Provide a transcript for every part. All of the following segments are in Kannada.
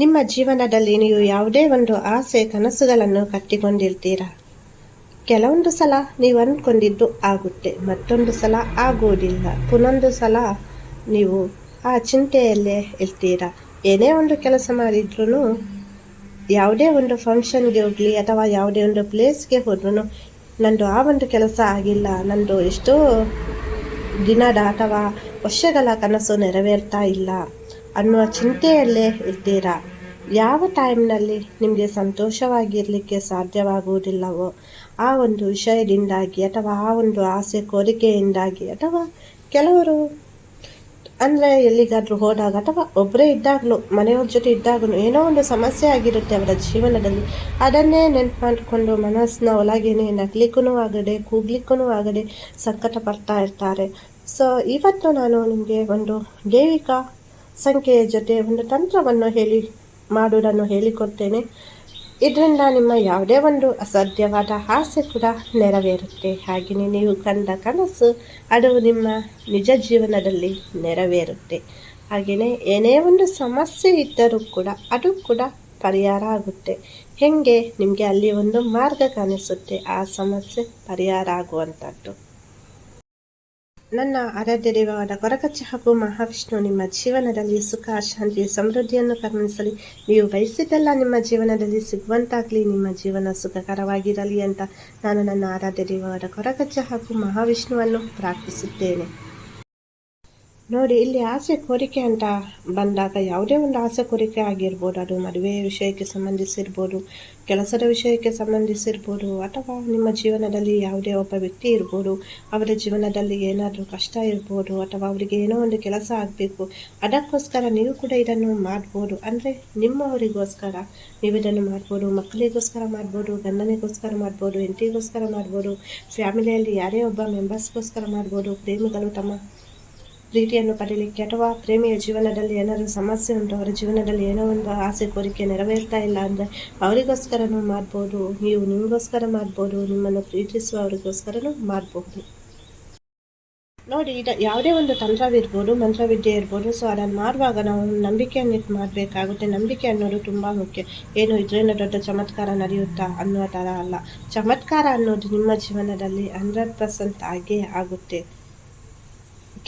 ನಿಮ್ಮ ಜೀವನದಲ್ಲಿ ನೀವು ಯಾವುದೇ ಒಂದು ಆಸೆ ಕನಸುಗಳನ್ನು ಕಟ್ಟಿಕೊಂಡಿರ್ತೀರಾ? ಕೆಲವೊಂದು ಸಲ ನೀವು ಅಂದ್ಕೊಂಡಿದ್ದು ಆಗುತ್ತೆ, ಮತ್ತೊಂದು ಸಲ ಆಗೋದಿಲ್ಲ. ಪುನೊಂದು ಸಲ ನೀವು ಆ ಚಿಂತೆಯಲ್ಲೇ ಇರ್ತೀರಾ? ಏನೇ ಒಂದು ಕೆಲಸ ಮಾಡಿದ್ರೂ ಯಾವುದೇ ಒಂದು ಫಂಕ್ಷನ್ಗೆ ಹೋಗಲಿ ಅಥವಾ ಯಾವುದೇ ಒಂದು ಪ್ಲೇಸ್ಗೆ ಹೋದ್ರೂ ನಂದು ಆ ಒಂದು ಕೆಲಸ ಆಗಿಲ್ಲ, ನಂದು ಎಷ್ಟೋ ದಿನದ ಅಥವಾ ವರ್ಷಗಳ ಕನಸು ನೆರವೇರ್ತಾ ಇಲ್ಲ ಅನ್ನುವ ಚಿಂತೆಯಲ್ಲೇ ಇರ್ತೀರಾ? ಯಾವ ಟೈಮ್ನಲ್ಲಿ ನಿಮಗೆ ಸಂತೋಷವಾಗಿರಲಿಕ್ಕೆ ಸಾಧ್ಯವಾಗುವುದಿಲ್ಲವೋ ಆ ಒಂದು ವಿಷಯದಿಂದಾಗಿ ಅಥವಾ ಆ ಒಂದು ಆಸೆ ಕೋರಿಕೆಯಿಂದಾಗಿ ಅಥವಾ ಕೆಲವರು ಅಂದರೆ ಎಲ್ಲಿಗಾದರೂ ಹೋದಾಗ ಅಥವಾ ಒಬ್ಬರೇ ಇದ್ದಾಗಲೂ, ಮನೆಯವ್ರ ಜೊತೆ ಇದ್ದಾಗಲೂ ಏನೋ ಒಂದು ಸಮಸ್ಯೆ ಆಗಿರುತ್ತೆ ಅವರ ಜೀವನದಲ್ಲಿ. ಅದನ್ನೇ ನೆನಪು ಮಾಡಿಕೊಂಡು ಮನಸ್ಸನ್ನ ಒಳಗೇನೆ ನಗ್ಲಿಕ್ಕೂ ಆಗದೆ ಕೂಗ್ಲಿಕ್ಕೂ ಆಗದೆ ಸಂಕಟ ಪಡ್ತಾ ಇರ್ತಾರೆ. ಸೊ ಇವತ್ತು ನಾನು ನಿಮಗೆ ಒಂದು ದೈವಿಕ ಸಂಖ್ಯೆಯ ಜೊತೆ ಒಂದು ತಂತ್ರವನ್ನು ಹೇಳಿ ಮಾಡುವುದನ್ನು ಹೇಳಿಕೊಡ್ತೇನೆ. ಇದರಿಂದ ನಿಮ್ಮ ಯಾವುದೇ ಒಂದು ಅಸಾಧ್ಯವಾದ ಆಸೆ ಕೂಡ ನೆರವೇರುತ್ತೆ. ಹಾಗೆಯೇ ನೀವು ಕಂಡ ಕನಸು ಅದು ನಿಮ್ಮ ನಿಜ ಜೀವನದಲ್ಲಿ ನೆರವೇರುತ್ತೆ. ಹಾಗೆಯೇ ಏನೇ ಒಂದು ಸಮಸ್ಯೆ ಇದ್ದರೂ ಕೂಡ ಅದು ಕೂಡ ಪರಿಹಾರ ಆಗುತ್ತೆ. ಹೇಗೆ ನಿಮಗೆ ಅಲ್ಲಿ ಒಂದು ಮಾರ್ಗ ಕಾಣಿಸುತ್ತೆ, ಆ ಸಮಸ್ಯೆ ಪರಿಹಾರ ಆಗುವಂಥದ್ದು. ನನ್ನ ಆರಾಧ್ಯ ದೈವವಾದ ಕೊರಗಚ್ಚ ಹಾಗೂ ಮಹಾವಿಷ್ಣು ನಿಮ್ಮ ಜೀವನದಲ್ಲಿ ಸುಖ ಶಾಂತಿ ಸಮೃದ್ಧಿಯನ್ನು ಕರುಣಿಸಲಿ. ನೀವು ಬಯಸಿದ್ದೆಲ್ಲ ನಿಮ್ಮ ಜೀವನದಲ್ಲಿ ಸಿಗುವಂತಾಗಲಿ, ನಿಮ್ಮ ಜೀವನ ಸುಖಕರವಾಗಿರಲಿ ಅಂತ ನಾನು ನನ್ನ ಆರಾಧ್ಯ ದೈವವಾದ ಕೊರಗಚ್ಚ ಹಾಗೂ ಮಹಾವಿಷ್ಣುವನ್ನು ಪ್ರಾರ್ಥಿಸುತ್ತೇನೆ. ನೋಡಿ, ಇಲ್ಲಿ ಆಸೆ ಕೋರಿಕೆ ಅಂತ ಬಂದಾಗ ಯಾವುದೇ ಒಂದು ಆಸೆ ಕೋರಿಕೆ ಆಗಿರ್ಬೋದು, ಅದು ಮದುವೆ ವಿಷಯಕ್ಕೆ ಸಂಬಂಧಿಸಿರ್ಬೋದು, ಕೆಲಸದ ವಿಷಯಕ್ಕೆ ಸಂಬಂಧಿಸಿರ್ಬೋದು, ಅಥವಾ ನಿಮ್ಮ ಜೀವನದಲ್ಲಿ ಯಾವುದೇ ಒಬ್ಬ ವ್ಯಕ್ತಿ ಇರ್ಬೋದು, ಅವರ ಜೀವನದಲ್ಲಿ ಏನಾದರೂ ಕಷ್ಟ ಇರ್ಬೋದು, ಅಥವಾ ಅವರಿಗೆ ಏನೋ ಒಂದು ಕೆಲಸ ಆಗಬೇಕು, ಅದಕ್ಕೋಸ್ಕರ ನೀವು ಕೂಡ ಇದನ್ನು ಮಾಡ್ಬೋದು. ಅಂದರೆ ನಿಮ್ಮವರಿಗೋಸ್ಕರ ನೀವು ಇದನ್ನು ಮಾಡ್ಬೋದು, ಮಕ್ಕಳಿಗೋಸ್ಕರ ಮಾಡ್ಬೋದು, ಗಂಡನಿಗೋಸ್ಕರ ಮಾಡ್ಬೋದು, ಹೆಂಡತಿಗೋಸ್ಕರ ಮಾಡ್ಬೋದು, ಫ್ಯಾಮಿಲಿಯಲ್ಲಿ ಯಾರೇ ಒಬ್ಬ ಮೆಂಬರ್ಸ್ಗೋಸ್ಕರ ಮಾಡ್ಬೋದು, ಪ್ರೇಮಿಗಳು ತಮ್ಮ ಪ್ರೀತಿಯನ್ನು ಪಡೀಲಿಕ್ಕೆ ಅಥವಾ ಪ್ರೇಮಿಯ ಜೀವನದಲ್ಲಿ ಏನಾದರೂ ಸಮಸ್ಯೆ ಉಂಟು, ಅವರ ಜೀವನದಲ್ಲಿ ಏನೋ ಒಂದು ಆಸೆ ಕೋರಿಕೆ ನೆರವೇರ್ತಾ ಇಲ್ಲ ಅಂದರೆ ಅವರಿಗೋಸ್ಕರನೂ ಮಾಡ್ಬೋದು, ನೀವು ನಿಮಗೋಸ್ಕರ ಮಾಡ್ಬೋದು, ನಿಮ್ಮನ್ನು ಪ್ರೀತಿಸುವವರಿಗೋಸ್ಕರನೂ ಮಾಡ್ಬೋದು. ನೋಡಿ ಇದು ಯಾವುದೇ ಒಂದು ತಂತ್ರವಿರ್ಬೋದು, ಮಂತ್ರವಿದ್ಯೆ ಇರ್ಬೋದು ಸೊ ಅದನ್ನು ಮಾಡುವಾಗ ನಾವು ನಂಬಿಕೆಯನ್ನಿಟ್ಟು ಮಾಡಬೇಕಾಗುತ್ತೆ. ನಂಬಿಕೆ ಅನ್ನೋದು ತುಂಬ ಮುಖ್ಯ. ಏನು ಇದರಿಂದ ದೊಡ್ಡ ಚಮತ್ಕಾರ ನಡೆಯುತ್ತಾ ಅನ್ನೋ ಥರ ಅಲ್ಲ. ಚಮತ್ಕಾರ ಅನ್ನೋದು ನಿಮ್ಮ ಜೀವನದಲ್ಲಿ ಹಂಡ್ರೆಡ್ ಪರ್ಸೆಂಟ್ ಆಗೇ ಆಗುತ್ತೆ.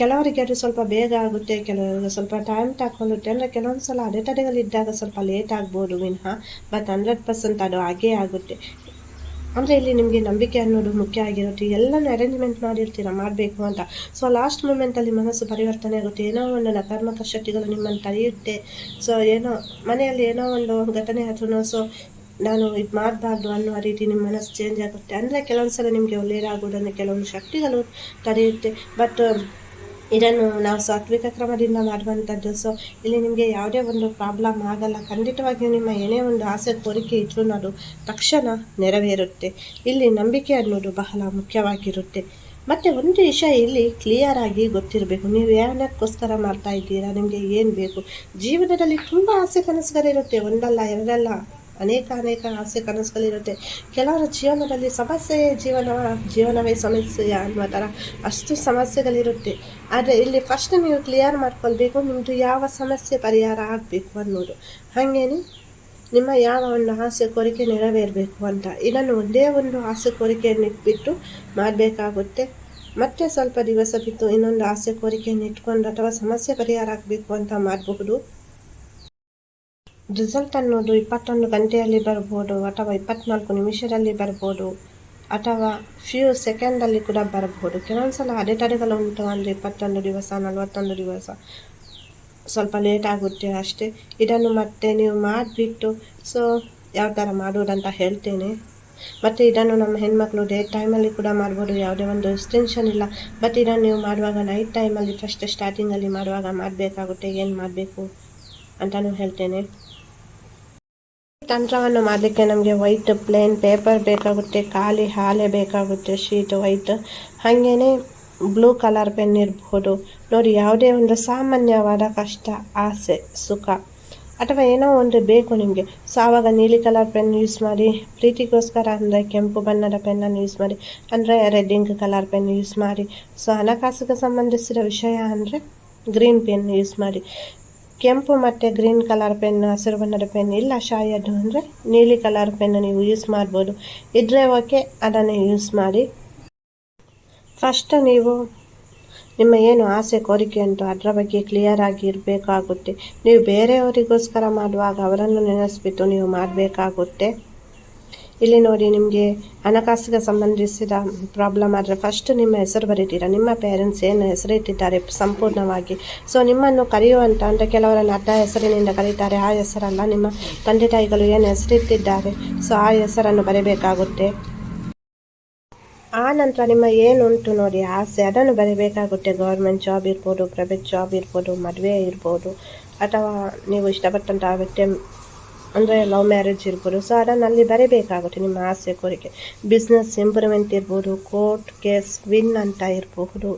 ಕೆಲವರಿಗೆ ಅದು ಸ್ವಲ್ಪ ಬೇಗ ಆಗುತ್ತೆ, ಕೆಲವರಿಗೆ ಸ್ವಲ್ಪ ಟೈಮ್ ತಗೊಳ್ಳುತ್ತೆ ಅಂದರೆ ಕೆಲವೊಂದು ಸಲ ಅಡೆತಡೆಗಳಿದ್ದಾಗ ಸ್ವಲ್ಪ ಲೇಟ್ ಆಗ್ಬೋದು ವಿನಃ ಬಟ್ ಹಂಡ್ರೆಡ್ ಪರ್ಸೆಂಟ್ ಅದು ಹಾಗೇ ಆಗುತ್ತೆ. ಅಂದರೆ ಇಲ್ಲಿ ನಿಮಗೆ ನಂಬಿಕೆ ಅನ್ನೋದು ಮುಖ್ಯ ಆಗಿರುತ್ತೆ. ಎಲ್ಲನೂ ಅರೇಂಜ್ಮೆಂಟ್ ಮಾಡಿರ್ತೀರ, ಮಾಡಬೇಕು ಅಂತ. ಸೊ ಲಾಸ್ಟ್ ಮೂಮೆಂಟಲ್ಲಿ ಮನಸ್ಸು ಪರಿವರ್ತನೆ ಆಗುತ್ತೆ. ಏನೋ ಒಂದು ನಕಾರಾತ್ಮಕ ಶಕ್ತಿಗಳು ನಿಮ್ಮನ್ನು ತಡೆಯುತ್ತೆ. ಸೊ ಏನೋ ಮನೆಯಲ್ಲಿ ಏನೋ ಒಂದು ಘಟನೆ ಆದ್ರೂ ಸೊ ನಾನು ಇದು ಮಾಡಬಾರ್ದು ಅನ್ನೋ ರೀತಿ ನಿಮ್ಮ ಮನಸ್ಸು ಚೇಂಜ್ ಆಗುತ್ತೆ. ಅಂದರೆ ಕೆಲವೊಂದು ಸಲ ನಿಮಗೆ ಒಳ್ಳೆಯದಾಗುವುದನ್ನು ಕೆಲವೊಂದು ಶಕ್ತಿಗಳು ತಡೆಯುತ್ತೆ. ಬಟ್ ಇದನ್ನು ನಾವು ಸಾತ್ವಿಕ ಕ್ರಮದಿಂದ ಮಾಡುವಂಥದ್ದು. ಸೊ ಇಲ್ಲಿ ನಿಮಗೆ ಯಾವುದೇ ಒಂದು ಪ್ರಾಬ್ಲಮ್ ಆಗಲ್ಲ. ಖಂಡಿತವಾಗಿಯೂ ನಿಮ್ಮ ಏನೇ ಒಂದು ಆಸೆ, ಕೋರಿಕೆ ಇದ್ರೂ ಅದು ತಕ್ಷಣ ನೆರವೇರುತ್ತೆ. ಇಲ್ಲಿ ನಂಬಿಕೆ ಅನ್ನೋದು ಬಹಳ ಮುಖ್ಯವಾಗಿರುತ್ತೆ. ಮತ್ತು ಒಂದು ವಿಷಯ ಇಲ್ಲಿ ಕ್ಲಿಯರ್ ಆಗಿ ಗೊತ್ತಿರಬೇಕು. ನೀವು ಏನಕ್ಕೋಸ್ಕರ ಮಾಡ್ತಾ ಇದ್ದೀರಾ? ನಿಮಗೆ ಏನು ಬೇಕು? ಜೀವನದಲ್ಲಿ ತುಂಬ ಆಸೆ ಕನಸುಗಳಿರುತ್ತೆ ಒಂದಲ್ಲ, ಎರಡಲ್ಲ. ಅನೇಕ ಅನೇಕ ಆಸೆ ಕನಸುಗಳಿರುತ್ತೆ. ಕೆಲವರ ಜೀವನದಲ್ಲಿ ಸಮಸ್ಯೆ, ಜೀವನ, ಜೀವನವೇ ಸಮಸ್ಯೆ ಅನ್ನುವ ಥರ ಅಷ್ಟು ಸಮಸ್ಯೆಗಳಿರುತ್ತೆ. ಆದರೆ ಇಲ್ಲಿ ಫಸ್ಟ್ ನೀವು ಕ್ಲಿಯರ್ ಮಾಡ್ಕೊಳ್ಬೇಕು ನಿಮ್ಮದು ಯಾವ ಸಮಸ್ಯೆ ಪರಿಹಾರ ಆಗಬೇಕು ಅನ್ನೋದು. ಹಾಗೇನೆ ನಿಮ್ಮ ಯಾವ ಒಂದು ಆಸೆ ಕೋರಿಕೆ ನೆರವೇರಬೇಕು ಅಂತ. ಇದನ್ನು ಒಂದೇ ಒಂದು ಆಸೆ ಕೋರಿಕೆಯನ್ನು ಇಟ್ಬಿಟ್ಟು ಮಾಡಬೇಕಾಗುತ್ತೆ. ಮತ್ತೆ ಸ್ವಲ್ಪ ದಿವಸ ಬಿಟ್ಟು ಇನ್ನೊಂದು ಆಸೆ ಕೋರಿಕೆಯನ್ನು ಇಟ್ಕೊಂಡು ಅಥವಾ ಸಮಸ್ಯೆ ಪರಿಹಾರ ಆಗಬೇಕು ಅಂತ ಮಾಡಬಹುದು. ರಿಸಲ್ಟ್ ಅನ್ನೋದು ಇಪ್ಪತ್ತೊಂದು ಗಂಟೆಯಲ್ಲಿ ಬರ್ಬೋದು ಅಥವಾ ಇಪ್ಪತ್ನಾಲ್ಕು ನಿಮಿಷದಲ್ಲಿ ಬರ್ಬೋದು ಅಥವಾ ಫ್ಯೂ ಸೆಕೆಂಡಲ್ಲಿ ಕೂಡ ಬರಬಹುದು ಕೆಲವೊಂದು ಸಲ ಅಡೆತಡೆಗಳು ಉಂಟು, ಅಂದರೆ ಇಪ್ಪತ್ತೊಂದು ದಿವಸ, ನಲವತ್ತೊಂದು ದಿವಸ. ಸ್ವಲ್ಪ ಲೇಟ್ ಆಗುತ್ತೆ ಅಷ್ಟೇ. ಇದನ್ನು ಮತ್ತೆ ನೀವು ಮಾಡಿಬಿಟ್ಟು ಸೊ ಯಾವ ಥರ ಮಾಡುವುದಂತ ಹೇಳ್ತೇನೆ. ಮತ್ತು ಇದನ್ನು ನಮ್ಮ ಹೆಣ್ಮಕ್ಳು ಡೇ ಟೈಮಲ್ಲಿ ಕೂಡ ಮಾಡ್ಬೋದು, ಯಾವುದೇ ಒಂದು ಎಕ್ಸ್ಟೆನ್ಷನ್ ಇಲ್ಲ. ಬಟ್ ಇದನ್ನು ನೀವು ಮಾಡುವಾಗ ನೈಟ್ ಟೈಮಲ್ಲಿ ಫಸ್ಟ್ ಸ್ಟಾರ್ಟಿಂಗಲ್ಲಿ ಮಾಡುವಾಗ ಮಾಡಬೇಕಾಗುತ್ತೆ, ಏನು ಮಾಡಬೇಕು ಅಂತಲೂ ಹೇಳ್ತೇನೆ. ತಂತ್ರವನ್ನು ಮಾಡಲಿಕ್ಕೆ ನಮಗೆ ವೈಟ್ ಪ್ಲೇನ್ ಪೇಪರ್ ಬೇಕಾಗುತ್ತೆ, ಖಾಲಿ ಹಾಲೆ ಬೇಕಾಗುತ್ತೆ ಶೀಟ್ ವೈಟ್ ಹಾಗೇನೆ ಬ್ಲೂ ಕಲರ್ ಪೆನ್ ಇರ್ಬೋದು. ನೋಡಿ, ಯಾವುದೇ ಒಂದು ಸಾಮಾನ್ಯವಾದ ಕಷ್ಟ, ಆಸೆ, ಸುಖ, ಅಥವಾ ಏನೋ ಒಂದು ಬೇಕು ನಿಮಗೆ. ಸೊ ಆವಾಗ ನೀಲಿ ಕಲರ್ ಪೆನ್ ಯೂಸ್ ಮಾಡಿ, ಪ್ರೀತಿಗೋಸ್ಕರ ಅಂದರೆ ಕೆಂಪು ಬಣ್ಣದ ಪೆನ್ನನ್ನು ಯೂಸ್ ಮಾಡಿ, ಅಂದರೆ ರೆಡ್ಡಿಂಗ್ ಕಲರ್ ಪೆನ್ ಯೂಸ್ ಮಾಡಿ. ಸೊ ಹಣಕಾಸಿಗೆ ಸಂಬಂಧಿಸಿದ ವಿಷಯ ಅಂದರೆ ಗ್ರೀನ್ ಪೆನ್ ಯೂಸ್ ಮಾಡಿ. ಕೆಂಪು ಮತ್ತು ಗ್ರೀನ್ ಕಲರ್ ಪೆನ್, ಹಸಿರು ಬಣ್ಣದ ಪೆನ್ ಇಲ್ಲ ಶಾಯದು ಅಂದರೆ ನೀಲಿ ಕಲರ್ ಪೆನ್ನು ನೀವು ಯೂಸ್ ಮಾಡ್ಬೋದು. ಇದ್ರೆ ಓಕೆ ಅದನ್ನು ಯೂಸ್ ಮಾಡಿ. ಫಸ್ಟ್ ನೀವು ನಿಮ್ಮ ಏನು ಆಸೆ, ಕೋರಿಕೆ ಉಂಟು, ಅದರ ಬಗ್ಗೆ ಕ್ಲಿಯರ್ ಆಗಿ ಇರಬೇಕಾಗುತ್ತೆ. ನೀವು ಬೇರೆಯವರಿಗೋಸ್ಕರ ಮಾಡುವಾಗ ಅವರನ್ನು ನೆನೆಸ್ಬಿಟ್ಟು ನೀವು ಮಾಡಬೇಕಾಗುತ್ತೆ. ಇಲ್ಲಿ ನೋಡಿ ನಿಮಗೆ ಹಣಕಾಸಿಗೆ ಸಂಬಂಧಿಸಿದ ಪ್ರಾಬ್ಲಮ್ ಆದರೆ ಫಸ್ಟ್ ನಿಮ್ಮ ಹೆಸರು ಬರೀತೀರಾ? ನಿಮ್ಮ ಪೇರೆಂಟ್ಸ್ ಏನು ಹೆಸರು ಇಟ್ಟಿದ್ದಾರೆ ಸಂಪೂರ್ಣವಾಗಿ? ಸೊ ನಿಮ್ಮನ್ನು ಕರೆಯುವಂಥ ಅಂದರೆ ಕೆಲವರನ್ನು ಅಡ್ಡ ಹೆಸರಿನಿಂದ ಕರೀತಾರೆ, ಆ ಹೆಸರಲ್ಲ, ನಿಮ್ಮ ತಂದೆ ತಾಯಿಗಳು ಏನು ಹೆಸರಿಟ್ಟಿದ್ದಾರೆ ಸೊ ಆ ಹೆಸರನ್ನು ಬರೀಬೇಕಾಗುತ್ತೆ. ಆ ನಂತರ ನಿಮ್ಮ ಏನುಂಟು ನೋಡಿ ಆಸೆ, ಅದನ್ನು ಬರೀಬೇಕಾಗುತ್ತೆ. ಗೌರ್ಮೆಂಟ್ ಜಾಬ್ ಇರ್ಬೋದು ಪ್ರೈವೇಟ್ ಜಾಬ್ ಇರ್ಬೋದು, ಮದುವೆ ಇರ್ಬೋದು, ಅಥವಾ ನೀವು ಇಷ್ಟಪಟ್ಟಂಥ ವ್ಯಕ್ತಿ ಅಂದರೆ ಲವ್ ಮ್ಯಾರೇಜ್ ಇರ್ಬೋದು. ಸೊ ಅದನ್ನು ಅಲ್ಲಿ ಬರೀಬೇಕಾಗುತ್ತೆ. ನಿಮ್ಮ ಆಸೆ, ಕೋರಿಕೆ. ಬಿಸ್ನೆಸ್ ಇಂಪ್ರೂವ್ಮೆಂಟ್ ಇರ್ಬೋದು ಕೋರ್ಟ್ ಕೇಸ್ ವಿನ್ ಅಂತ ಇರಬಹುದು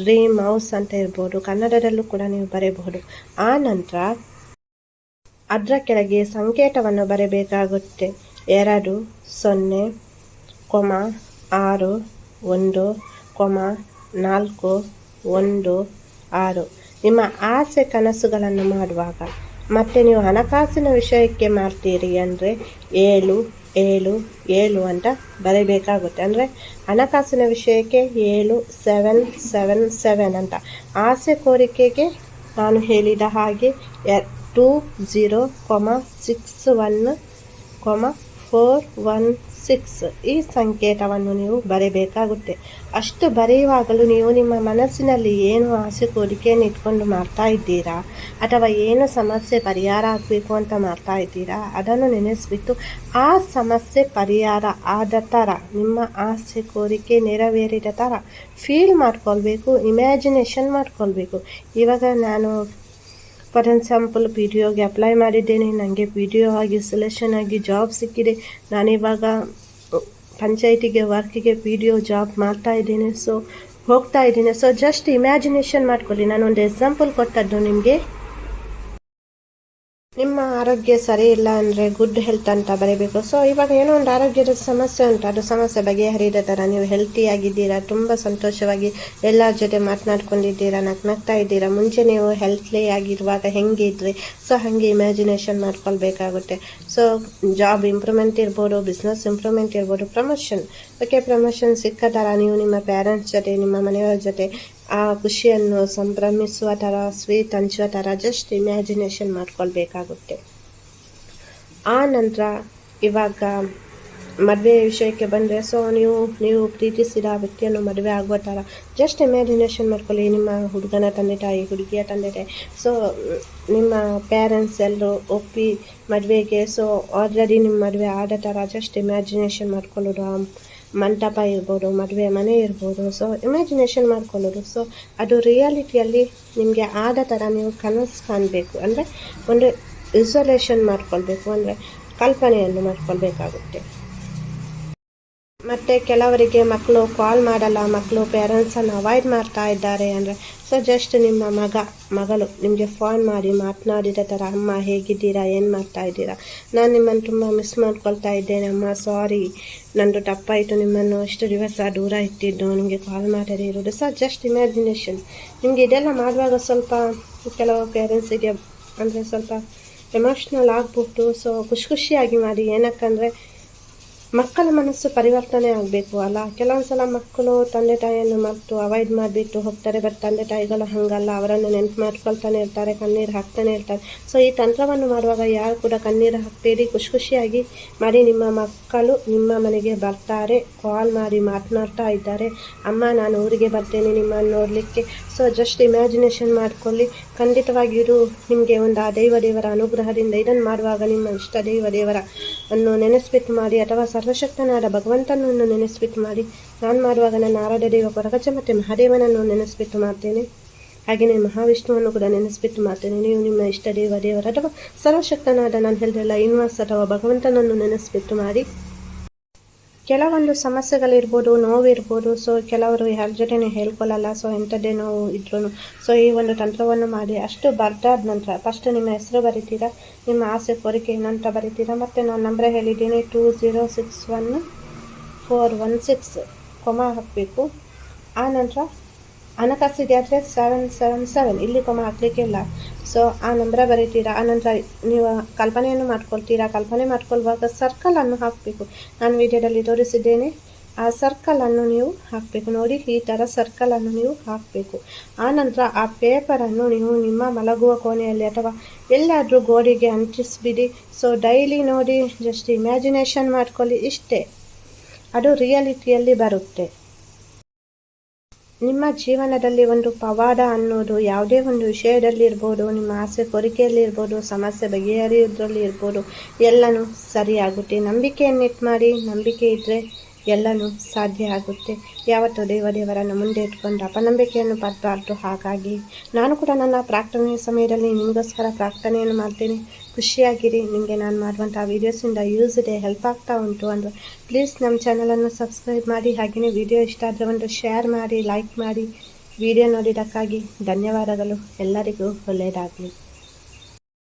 ಡ್ರೀಮ್ ಹೌಸ್ ಅಂತ ಇರ್ಬೋದು, ಕನ್ನಡದಲ್ಲೂ ಕೂಡ ನೀವು ಬರೆಯಬಹುದು ಆ ನಂತರ ಅದರ ಕೆಳಗೆ ಸಂಕೇತವನ್ನು ಬರೆಯಬೇಕಾಗುತ್ತೆ ಎರಡು, ಸೊನ್ನೆ, ಕೊಮ, ಆರು, ಒಂದು, ಕೊಮ, ನಾಲ್ಕು, ಒಂದು, ಆರು. ನಿಮ್ಮ ಆಸೆ, ಕನಸುಗಳನ್ನು ಮಾಡುವಾಗ ಮತ್ತು ನೀವು ಹಣಕಾಸಿನ ವಿಷಯಕ್ಕೆ ಮಾಡ್ತೀರಿ ಅಂದರೆ ಏಳು ಏಳು ಏಳು ಅಂತ ಬರೀಬೇಕಾಗುತ್ತೆ. ಅಂದರೆ ಹಣಕಾಸಿನ ವಿಷಯಕ್ಕೆ ಏಳು ಸೆವೆನ್ ಸೆವೆನ್ ಸೆವೆನ್ ಅಂತ. ಆಸೆ ಕೋರಿಕೆಗೆ ನಾನು ಹೇಳಿದ ಹಾಗೆ two zero comma six one comma four one six ಈ ಸಂಕೇತವನ್ನು ನೀವು ಬರೆಯಬೇಕಾಗುತ್ತೆ ಅಷ್ಟು ಬರೆಯುವಾಗಲೂ ನೀವು ನಿಮ್ಮ ಮನಸ್ಸಿನಲ್ಲಿ ಏನು ಆಸೆ ಕೋರಿಕೆಯನ್ನು ಇಟ್ಕೊಂಡು ಮಾಡ್ತಾ ಇದ್ದೀರಾ? ಅಥವಾ ಏನು ಸಮಸ್ಯೆ ಪರಿಹಾರ ಆಗಬೇಕು ಅಂತ ಮಾಡ್ತಾ ಇದ್ದೀರಾ? ಅದನ್ನು ನೆನೆಸ್ಬಿಟ್ಟು ಆ ಸಮಸ್ಯೆ ಪರಿಹಾರ ಆದ ಥರ, ನಿಮ್ಮ ಆಸೆ ಕೋರಿಕೆ ನೆರವೇರಿದ ಥರ ಫೀಲ್ ಮಾಡ್ಕೊಳ್ಬೇಕು ಇಮ್ಯಾಜಿನೇಷನ್ ಮಾಡ್ಕೊಳ್ಬೇಕು. ಇವಾಗ ನಾನು ಫಾರ್ ಎಕ್ಸಾಂಪಲ್ ಪಿ ಟಿ ಒಗೆ ಅಪ್ಲೈ ಮಾಡಿದ್ದೇನೆ. ನನಗೆ ಪಿ ಟಿ ಒ ಆಗಿ ಸೆಲೆಕ್ಷನ್ ಆಗಿ ಜಾಬ್ ಸಿಕ್ಕಿದೆ. ನಾನಿವಾಗ ಪಂಚಾಯಿತಿಗೆ, ವರ್ಕಿಗೆ ಪಿ ಡಿ ಒ ಜಾಬ್ ಮಾಡ್ತಾ ಇದ್ದೇನೆ. ಸೊ, ಹೋಗ್ತಾ ಇದ್ದೀನಿ. ಸೊ ಜಸ್ಟ್ ಇಮ್ಯಾಜಿನೇಷನ್ ಮಾಡ್ಕೊಳ್ಳಿ. ನಾನೊಂದು ಎಕ್ಸಾಂಪಲ್ ಕೊಟ್ಟದ್ದು ನಿಮಗೆ. ನಿಮ್ಮ ಆರೋಗ್ಯ ಸರಿ ಇಲ್ಲ ಅಂದರೆ ಗುಡ್ ಹೆಲ್ತ್ ಅಂತ ಬರೀಬೇಕು. ಸೊ ಇವಾಗ ಏನೋ ಒಂದು ಆರೋಗ್ಯದ ಸಮಸ್ಯೆ ಉಂಟು. ಅದು ಸಮಸ್ಯೆ ಬಗೆಹರಿದ ಥರ ನೀವು ಹೆಲ್ತಿ ಆಗಿದ್ದೀರಾ? ತುಂಬ ಸಂತೋಷವಾಗಿ ಎಲ್ಲರ ಜೊತೆ ಮಾತನಾಡ್ಕೊಂಡಿದ್ದೀರಾ? ನಗ್ನಗ್ತಾ ಇದ್ದೀರಾ? ಮುಂಚೆ ನೀವು ಹೆಲ್ತ್ಲಿ ಆಗಿರುವಾಗ ಹೆಂಗಿದ್ರಿ ಸೊ ಹಾಗೆ ಇಮ್ಯಾಜಿನೇಷನ್ ಮಾಡ್ಕೊಳ್ಬೇಕಾಗುತ್ತೆ. ಸೊ ಜಾಬ್ ಇಂಪ್ರೂವ್ಮೆಂಟ್ ಇರ್ಬೋದು ಬಿಸ್ನೆಸ್ ಇಂಪ್ರೂವ್ಮೆಂಟ್ ಇರ್ಬೋದು ಪ್ರಮೋಷನ್ ಓಕೆ ಪ್ರಮೋಷನ್ ಸಿಕ್ಕ ನೀವು ನಿಮ್ಮ ಪೇರೆಂಟ್ಸ್ ಜೊತೆ, ನಿಮ್ಮ ಮನೆಯವರ ಜೊತೆ ಆ ಖುಷಿಯನ್ನು ಸಂಭ್ರಮಿಸುವ ಥರ ಸ್ವೀಟ್ ಹಂಚುವ ಥರ ಜಸ್ಟ್ ಇಮ್ಯಾಜಿನೇಷನ್ ಮಾಡ್ಕೊಳ್ಬೇಕಾಗುತ್ತೆ. ಆ ನಂತರ ಇವಾಗ ಮದುವೆ ವಿಷಯಕ್ಕೆ ಬಂದರೆ ಸೊ ನೀವು ನೀವು ಪ್ರೀತಿಸಿದ ವ್ಯಕ್ತಿಯನ್ನು ಮದುವೆ ಆಗುವ ಥರ ಜಸ್ಟ್ ಇಮ್ಯಾಜಿನೇಷನ್ ಮಾಡ್ಕೊಳ್ಳಿ. ನಿಮ್ಮ ಹುಡುಗನ ತಂದೆ ತಾಯಿ, ಹುಡುಗಿಯ ತಂದೆ ತಾಯಿ. ಸೊ ನಿಮ್ಮ ಪೇರೆಂಟ್ಸ್ ಎಲ್ಲರೂ ಒಪ್ಪಿ ಮದುವೆಗೆ ಸೊ ಆಲ್ರೆಡಿ ನಿಮ್ಮ ಮದುವೆ ಆದ ಥರ ಜಸ್ಟ್ ಇಮ್ಯಾಜಿನೇಷನ್ ಮಾಡ್ಕೊಳ್ಳೋದು ಮಂಟಪ ಇರ್ಬೋದು ಮದುವೆ ಮನೆ ಇರ್ಬೋದು. ಸೊ ಇಮ್ಯಾಜಿನೇಷನ್ ಮಾಡ್ಕೊಳ್ಳೋದು. ಸೊ ಅದು ರಿಯಾಲಿಟಿಯಲ್ಲಿ ನಿಮಗೆ ಆದ ಥರ ನೀವು ಕನಸು ಕಾಣಬೇಕು. ಅಂದರೆ ಒಂದು ಇಸೋಲೇಷನ್ ಮಾಡ್ಕೊಳ್ಬೇಕು. ಅಂದರೆ ಕಲ್ಪನೆಯನ್ನು ಮಾಡ್ಕೊಳ್ಬೇಕಾಗುತ್ತೆ. ಮತ್ತು ಕೆಲವರಿಗೆ ಮಕ್ಕಳು ಕಾಲ್ ಮಾಡಲ್ಲ, ಮಕ್ಕಳು ಪೇರೆಂಟ್ಸನ್ನು ಅವಾಯ್ಡ್ ಮಾಡ್ತಾ ಇದ್ದಾರೆ ಅಂದರೆ ಸೊ ಜಸ್ಟ್ ನಿಮ್ಮ ಮಗ, ಮಗಳು ನಿಮಗೆ ಫೋನ್ ಮಾಡಿ ಮಾತನಾಡಿದ ಥರ ಅಮ್ಮ ಹೇಗಿದ್ದೀರಾ, ಏನು ಮಾಡ್ತಾ ಇದ್ದೀರಾ? ನಾನು ನಿಮ್ಮನ್ನು ತುಂಬ ಮಿಸ್ ಮಾಡ್ಕೊಳ್ತಾ ಇದ್ದೇನೆ, ಅಮ್ಮ ಸಾರಿ ನಂದು ತಪ್ಪಾಯಿತು, ನಿಮ್ಮನ್ನು ಇಷ್ಟು ದಿವಸ ದೂರ ಇಟ್ಟಿದ್ದು, ನಿಮಗೆ ಕಾಲ್ ಮಾಡದೇ ಇರೋದು. ಸೊ ಜಸ್ಟ್ ಇಮ್ಯಾಜಿನೇಷನ್ ನಿಮಗೆ ಇದೆಲ್ಲ ಮಾಡುವಾಗ ಸ್ವಲ್ಪ ಕೆಲವು ಪೇರೆಂಟ್ಸಿಗೆ ಅಂದರೆ ಸ್ವಲ್ಪ ಎಮೋಷ್ನಲ್ ಆಗ್ಬಿಟ್ಟು ಸೊ ಖುಷಿ ಖುಷಿಯಾಗಿ ಮಾಡಿ. ಏನಕ್ಕಂದರೆ ಮಕ್ಕಳ ಮನಸ್ಸು ಪರಿವರ್ತನೆ ಆಗಬೇಕು ಅಲ್ಲ. ಕೆಲವೊಂದು ಸಲ ಮಕ್ಕಳು ತಂದೆ ತಾಯಿಯನ್ನು ಮರೆತು ಅವಾಯ್ಡ್ ಮಾಡಿಬಿಟ್ಟು ಹೋಗ್ತಾರೆ ಬಟ್ ತಂದೆ ತಾಯಿಗಳು ಹಾಗಲ್ಲ. ಅವರನ್ನು ನೆನಪು ಮಾಡ್ಕೊಳ್ತಾನೆ ಇರ್ತಾರೆ, ಕಣ್ಣೀರು ಹಾಕ್ತಾನೆ ಇರ್ತಾರೆ. ಸೊ ಈ ತಂತ್ರವನ್ನು ಮಾಡುವಾಗ ಯಾರು ಕೂಡ ಕಣ್ಣೀರು ಹಾಕ್ತೀರಿ ಖುಷಿ ಖುಷಿಯಾಗಿ ಮಾಡಿ ನಿಮ್ಮ ಮಕ್ಕಳು ನಿಮ್ಮ ಮನೆಗೆ ಬರ್ತಾರೆ. ಕಾಲ್ ಮಾಡಿ ಮಾತನಾಡ್ತಾ ಇದ್ದಾರೆ. ಅಮ್ಮ, ನಾನು ಊರಿಗೆ ಬರ್ತೇನೆ ನಿಮ್ಮನ್ನು ನೋಡಲಿಕ್ಕೆ. ಸೊ ಜಸ್ಟ್ ಇಮ್ಯಾಜಿನೇಷನ್ ಮಾಡ್ಕೊಳ್ಳಿ. ಖಂಡಿತವಾಗಿಯೂ ನಿಮಗೆ ಒಂದು ಆ ದೈವ ದೇವರ ಅನುಗ್ರಹದಿಂದ ಇದನ್ನು ಮಾಡುವಾಗ ನಿಮ್ಮ ಇಷ್ಟ ದೈವ ದೇವರ ಅನ್ನು ನೆನೆಸ್ಬಿಟ್ಟು ಮಾಡಿ, ಅಥವಾ ಸರ್ವಶಕ್ತನಾದ ಭಗವಂತನನ್ನು ನೆನೆಸ್ಬಿಟ್ಟು ಮಾಡಿ. ನಾನು ಮಾಡುವಾಗ ನನ್ನ ಆರಾಧ್ಯ ದೇವ ಕೊರಗಜ ಮತ್ತು ಮಹಾದೇವನನ್ನು ನೆನೆಸ್ಬಿಟ್ಟು ಮಾಡ್ತೇನೆ. ಹಾಗೆಯೇ ಮಹಾವಿಷ್ಣುವನ್ನು ಕೂಡ ನೆನೆಸ್ಬಿಟ್ಟು ಮಾಡ್ತೇನೆ. ನೀವು ನಿಮ್ಮ ಇಷ್ಟ ದೇವ ದೇವರ ಅಥವಾ ಸರ್ವಶಕ್ತನಾದ ನಾನು ಹೇಳಿದೆಲ್ಲ ಯೂನಿವರ್ಸ್ ಅಥವಾ ಭಗವಂತನನ್ನು ನೆನೆಸ್ಬಿಟ್ಟು ಮಾಡಿ. ಕೆಲವೊಂದು ಸಮಸ್ಯೆಗಳಿರ್ಬೋದು, ನೋವಿರ್ಬೋದು ಸೊ ಕೆಲವರು ಯಾರ ಜೊತೆನೂ ಹೇಳ್ಕೊಳ್ಳಲ್ಲ ಸೊ ಎಂಥದ್ದೇ ನೋವು ಇದ್ರೂ ಸೊ ಈ ಒಂದು ತಂತ್ರವನ್ನು ಮಾಡಿ ಅಷ್ಟು ಬರ್ದಾದ ನಂತರ ಫಸ್ಟ್ ನಿಮ್ಮ ಹೆಸರು ಬರಿತೀರಾ, ನಿಮ್ಮ ಆಸೆ, ಕೋರಿಕೆ ಏನಂತ ಬರಿತೀರಾ, ಮತ್ತು ನಾನು ನಂಬರ್ ಹೇಳಿದ್ದೀನಿ two zero six one four one six comma ಹಾಕಬೇಕು. ಆ ನಂತರ ಹಣಕಾಸು ಆದರೆ ಸೆವೆನ್ ಸೆವೆನ್ ಸೆವೆನ್ ಇಲ್ಲಿ ಕೊಮ ಹಾಕ್ಲಿಕ್ಕಿಲ್ಲ ಸೊ ಆ ನಂಬರ ಬರೀತೀರಾ? ಆನಂತರ ನೀವು ಕಲ್ಪನೆಯನ್ನು ಮಾಡ್ಕೊಳ್ತೀರಾ? ಕಲ್ಪನೆ ಮಾಡ್ಕೊಳ್ಳುವಾಗ ಸರ್ಕಲನ್ನು ಹಾಕಬೇಕು. ನಾನು ವಿಡಿಯೋದಲ್ಲಿ ತೋರಿಸಿದ್ದೇನೆ. ಆ ಸರ್ಕಲನ್ನು ನೀವು ಹಾಕಬೇಕು. ನೋಡಿ, ಈ ಥರ ಸರ್ಕಲನ್ನು ನೀವು ಹಾಕಬೇಕು. ಆನಂತರ ಆ ಪೇಪರನ್ನು ನೀವು ನಿಮ್ಮ ಮಲಗುವ ಕೋಣೆಯಲ್ಲಿ ಅಥವಾ ಎಲ್ಲಾದರೂ ಗೋಡೆಗೆ ಅಂಟಿಸ್ಬಿಡಿ. ಸೊ ಡೈಲಿ ನೋಡಿ ಜಸ್ಟ್ ಇಮ್ಯಾಜಿನೇಷನ್ ಮಾಡ್ಕೊಳ್ಳಿ. ಇಷ್ಟೇ. ಅದು ರಿಯಾಲಿಟಿಯಲ್ಲಿ ಬರುತ್ತೆ. ನಿಮ್ಮ ಜೀವನದಲ್ಲಿ ಒಂದು ಪವಾಡ ಅನ್ನೋದು, ಯಾವುದೇ ಒಂದು ವಿಷಯದಲ್ಲಿ ಇರ್ಬೋದು, ನಿಮ್ಮ ಆಸೆ ಕೋರಿಕೆಯಲ್ಲಿ ಇರ್ಬೋದು, ಸಮಸ್ಯೆ ಬಗೆಹರಿಯೋದ್ರಲ್ಲಿ ಇರ್ಬೋದು, ಎಲ್ಲನೂ ಸರಿಯಾಗುತ್ತೆ. ನಂಬಿಕೆಯನ್ನಿಟ್ಟು ಮಾಡಿ, ನಂಬಿಕೆ ಇದ್ದರೆ ಎಲ್ಲನೂ ಸಾಧ್ಯ ಆಗುತ್ತೆ. ಯಾವತ್ತೂ ದೇವ ದೇವರನ್ನು ಮುಂದೆ ಇಟ್ಕೊಂಡು ಅಪನಂಬಿಕೆಯನ್ನು ಪಡಬಾರ್ದು. ಹಾಗಾಗಿ ನಾನು ಕೂಡ ನನ್ನ ಪ್ರಾರ್ಥನೆ ಸಮಯದಲ್ಲಿ ನಿಮಗೋಸ್ಕರ ಪ್ರಾರ್ಥನೆಯನ್ನು ಮಾಡ್ತೀನಿ. ಖುಷಿಯಾಗಿರಿ. ನಿಮಗೆ ನಾನು ಮಾಡುವಂಥ ವೀಡಿಯೋಸಿಂದ ಯೂಸ್ ಇದೆ ಹೆಲ್ಪ್ ಆಗ್ತಾ ಉಂಟು ಅಂದರೆ ಪ್ಲೀಸ್ ನಮ್ಮ ಚಾನಲನ್ನು ಸಬ್ಸ್ಕ್ರೈಬ್ ಮಾಡಿ. ಹಾಗೆಯೇ ವಿಡಿಯೋ ಇಷ್ಟ ಆದರೆ ಒಂದು ಶೇರ್ ಮಾಡಿ ಲೈಕ್ ಮಾಡಿ. ವಿಡಿಯೋ ನೋಡಿದ್ದಕ್ಕಾಗಿ ಧನ್ಯವಾದಗಳು. ಎಲ್ಲರಿಗೂ ಒಳ್ಳೆಯದಾಗಲಿ.